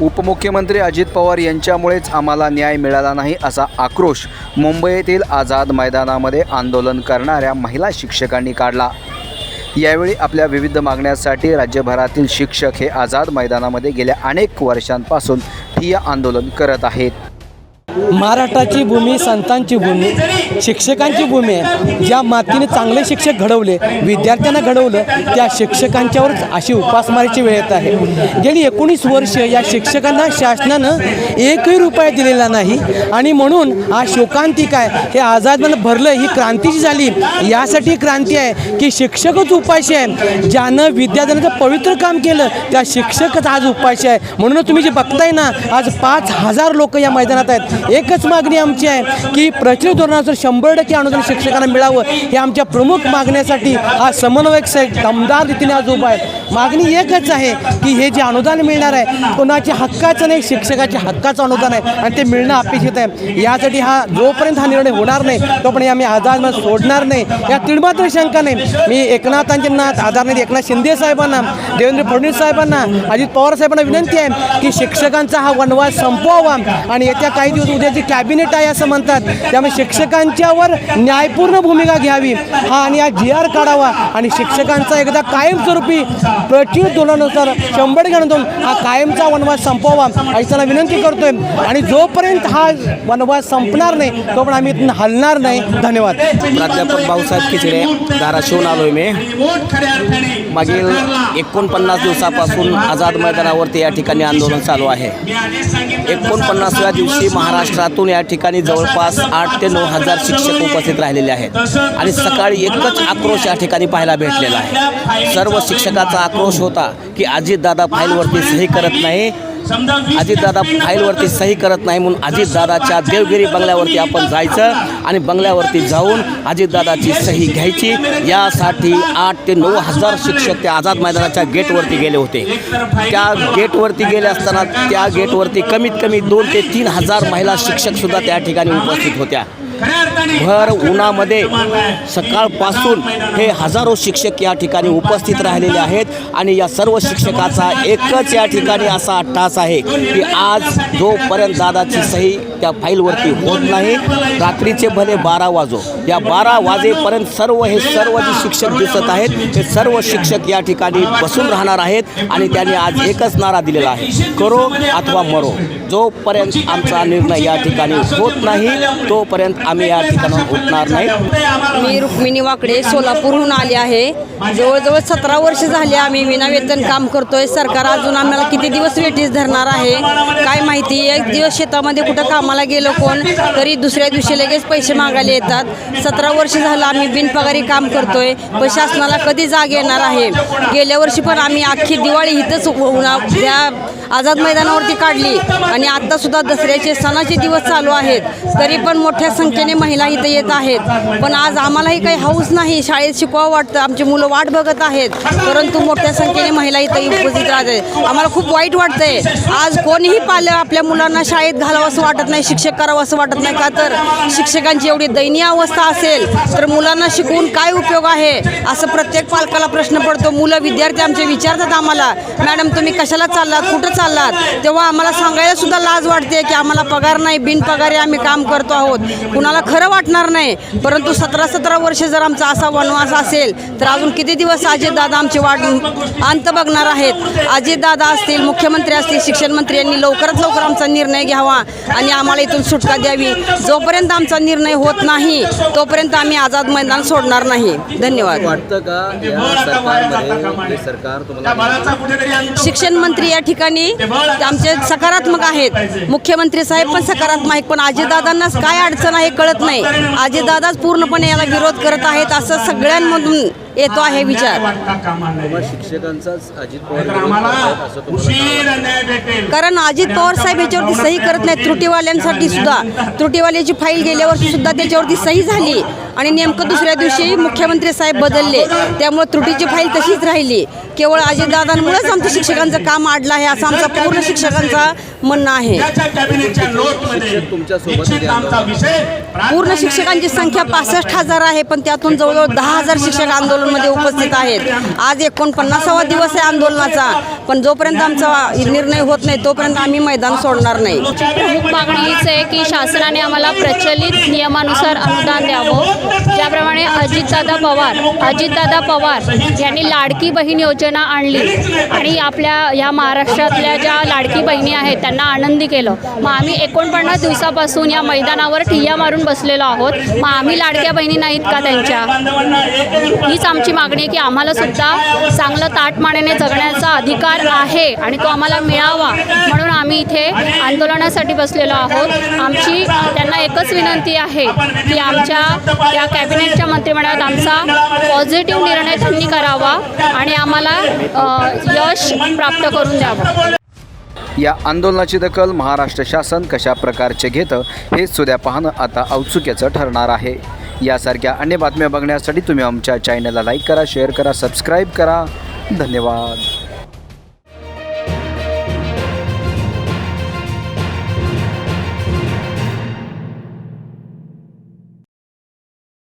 उपमुख्यमंत्री अजित पवार यांच्यामुळेच आम्हाला न्याय मिळाला नाही असा आक्रोश मुंबईतील आझाद मैदानामध्ये आंदोलन करणाऱ्या महिला शिक्षकांनी काढला. यावेळी आपल्या विविध मागण्यांसाठी राज्यभरातील शिक्षक हे आझाद मैदानामध्ये गेल्या अनेक वर्षांपासून ठिय्या आंदोलन करत आहेत. महाराष्ट्राची भूमी संतांची भूमी शिक्षकांची भूमी आहे. ज्या मातीने चांगले शिक्षक घडवले विद्यार्थ्यांना घडवलं त्या शिक्षकांच्यावरच अशी उपासमारीची वेळ येत आहे. गेली एकोणीस वर्ष या शिक्षकांना शासनानं एकही रुपया दिलेला नाही आणि म्हणून आज शोकांतिक आहे हे आझादमध्ये भरलं ही क्रांतीची झाली. यासाठी क्रांती आहे की शिक्षकच उपाशी आहे. ज्यानं विद्यार्थ्यांचं पवित्र काम केलं त्या शिक्षकच आज उपाशी आहे. म्हणून तुम्ही जे बघताय ना आज पाच हजार लोक या मैदानात आहेत. एकच मागणी आमची आहे की प्रचलित धोरणानुसार शंभर टक्के अनुदान शिक्षकांना मिळावं हे आमच्या प्रमुख मागण्यासाठी हा समन्वयक साहेब दमदार रीतीने आज उभा आहे. मागणी एकच आहे की हे जे अनुदान मिळणार आहे कोणाच्या हक्काचं नाही शिक्षकाच्या हक्काचं अनुदान आहे आणि ते मिळणं अपेक्षित आहे. यासाठी हा जोपर्यंत हा निर्णय होणार नाही तोपर्यंत आम्ही आझाद सोडणार नाही. या तिळमात्र शंका नाही. मी एकनाथांचे नाथ आधारनाथ एकनाथ शिंदे साहेबांना देवेंद्र फडणवीस साहेबांना अजित पवार साहेबांना विनंती आहे की शिक्षकांचा हा वनवास संपवावा आणि येत्या काही दिवस उद्याची कॅबिनेट आहे असं म्हणतात. त्यामुळे शिक्षकांच्यावर न्यायपूर्ण भूमिका घ्यावी. हा आणि हा जी आर काढावा. आणि शिक्षकांचा एकदा कायमस्वरूपी प्रचित धोरणानुसार शंभर गणतून हा कायमचा वनवास संपवावा. अशी विनंती करतोय. आणि जोपर्यंत हा वनवास संपणार नाही तोपर्यंत आम्ही इथून हलणार नाही. धन्यवाद. प्राध्यापक भाऊसाहेब खिचडे धाराशिवून आलोय आहे मी. मागील एकोणपन्नास दिवसापासून आझाद मैदानावरती या ठिकाणी आंदोलन चालू आहे. एकोणपन्नासव्या दिवशी महाराष्ट्रातून या ठिकाणी जवळपास आठ ते नऊ हजार शिक्षक उपस्थित राहिलेले आहेत. आणि सकाळी एकच आक्रोश या ठिकाणी पाहायला भेटलेला आहे. सर्व शिक्षकाचा आक्रोश होता की अजितदादा फाईलवरती सही करत नाही. अजितदादा फाईलवरती सही करत नाही म्हणून अजितदादाच्या देवगिरी बंगल्यावरती आपण जायचं आणि बंगल्यावरती जाऊन अजितदादाची सही घ्यायची. यासाठी आठ ते नऊ हजार शिक्षक त्या आझाद मैदानाच्या गेटवरती गेले होते. त्या गेटवरती गेले असताना त्या गेटवरती कमीत कमी दोन ते तीन हजार महिला शिक्षकसुद्धा त्या ठिकाणी उपस्थित होत्या. भर उन्हामध्ये सकाळपासून हे हजारो शिक्षक या ठिकाणी उपस्थित राहिलेले आहेत आणि या सर्व शिक्षकाचा एकच या ठिकाणी असा अट्टास आहे की आज जोपर्यंत दादाची सही त्या फाईलवरती होत नाही. रात्रीचे भले बारा वाजो. या बारा वाजेपर्यंत सर्व हे सर्व जे शिक्षक दिसत आहेत हे सर्व शिक्षक या ठिकाणी बसून राहणार आहेत आणि त्यांनी आज एकच नारा दिलेला आहे. करो अथवा मरो. जोपर्यंत आमचा निर्णय या ठिकाणी होत नाही तोपर्यंत आम्ही या ठिकाणी उठणार नाही. मी रुक्मिणी वाकडे सोलापूरहून आले आहे. जवळजवळ सतरा वर्ष झाले आम्ही विनावेतन काम करतोय. सरकार अजून आम्हाला किती दिवस वेटीस धरणार आहे? काय माहिती? एक दिवस शेतामध्ये कुठं काम कामाला गेलो कोण तरी दुसऱ्या दिवशी लगेच पैसे मागायला येतात सतरा वर्ष झालं आम्ही बिनपगारी काम करतोय पण शासनाला कधी जाग येणार आहे गेल्या वर्षी पण आम्ही अख्खी दिवाळी इथंच उन्हा त्या आझाद मैदानावरती काढली. आणि आत्तासुद्धा दसऱ्याचे सणाचे दिवस चालू आहेत. तरी पण मोठ्या संख्येने महिला इथं येत आहेत. पण आज आम्हालाही काही हाऊस नाही. शाळेत शिकवावं वाटतं. आमची मुलं वाट बघत आहेत. परंतु मोठ्या संख्येने महिला इथं उपस्थित आहेत आम्हाला खूप वाईट वाटतंय. आज कोणीही पालक आपल्या मुलांना शाळेत घालावं असं वाटत नाही शिक्षक करावं असं वाटत नाही का? तर शिक्षकांची एवढी दयनीय अवस्था असेल तर मुलांना शिकवून काय उपयोग आहे? असं प्रत्येक पालकाला प्रश्न पडतो. मुलं विद्यार्थी आमचे विचारतात आम्हाला मॅडम तुम्ही कशाला चाललात? कुठं चाललात तेव्हा आम्हाला सांगायला सुद्धा लाज वाटते की आम्हाला पगार नाही बिनपगारी आम्ही काम करतो आहोत. कुणाला खरं वाटणार नाही परंतु सतरा सतरा वर्ष जर आमचा असा वनवास असेल तर अजून किती दिवस अजितदादा आमची वाट अंत बघणार आहेत? अजितदादा असतील मुख्यमंत्री असतील शिक्षण मंत्री यांनी लवकरात लवकर आमचा निर्णय घ्यावा आणि आम्हाला इथून सुटका द्यावी. जोपर्यंत आमचा निर्णय होत नाही तोपर्यंत आम्ही आझाद मैदान सोडणार नाही. धन्यवाद. वाटतं का सरकार तुम्हाला शिक्षण मंत्री या ठिकाणी आमचे सकारात्मक आहेत. मुख्यमंत्री साहेब पण सकारात्मक आहेत पण अजितदादांनाच काय अडचण आहे कळत नाही. अजितदादाच पूर्णपणे याला विरोध करत आहेत असं सगळ्यांमधून येतो आहे विचार. कारण अजित पवार साहेब याच्यावरती सही करत नाहीत त्रुटीवाल्यांसाठी सुद्धा. त्रुटीवाल्याची फाईल गेल्यावरती सुद्धा त्याच्यावरती सही झाली. आणि नेमकं दुसऱ्या दिवशी मुख्यमंत्री साहेब बदलले. त्यामुळे त्रुटीची फाईल तशीच राहिली. केवळ अजितदादांमुळेच आमचं शिक्षकांचं काम अडलं आहे असा पूर्ण शिक्षकांचा म्हणणं आहे. पूर्ण शिक्षकांची संख्या पासष्ट हजार आहे पण त्यातून जवळजवळ दहा हजार शिक्षक आंदोलनमध्ये उपस्थित आहेत. आज एकोणपन्नासावा दिवस आहे आंदोलनाचा पण जोपर्यंत आमचा निर्णय होत नाही तोपर्यंत आम्ही मैदान सोडणार नाही. प्रमुख मागणी हीच आहे की शासनाने आम्हाला प्रचलित नियमानुसार अनुदान द्यावं. ज्याप्रमाणे अजितदादा पवार अजितदादा पवार यांनी लाडकी बहीण योजना आणली. आणि आपल्या या महाराष्ट्रातल्या ज्या लाडकी बहिणी आहेत त्यांना आनंदी केलं. मग आम्ही एकोणपन्नास दिवसापासून या मैदानावर ठिय्या मारून बसलेलो आहोत. मग आम्ही लाडक्या बहिणी नाहीत का त्यांच्या? हीच आमची मागणी आहे की आम्हाला सुद्धा चांगलं ताटमानेने जगण्याचा अधिकार आहे आणि तो आम्हाला मिळावा म्हणून आम्ही इथे आंदोलनासाठी बसलेलो आहोत. आमची त्यांना एकच विनंती आहे की आमच्या या कॅबिनेटच्या मंत्रिमंडळात आमचा पॉझिटिव्ह निर्णय त्यांनी करावा आणि आम्हाला यश प्राप्त करून द्यावं. या आंदोलनाची दखल महाराष्ट्र शासन कशा प्रकारचे घेतं हे सुद्या पाहणं आता औत्सुक्याचं ठरणार आहे. यासारख्या अन्य बातम्या बघण्यासाठी तुम्ही आमच्या चॅनलला लाईक करा शेअर करा सबस्क्राईब करा. धन्यवाद.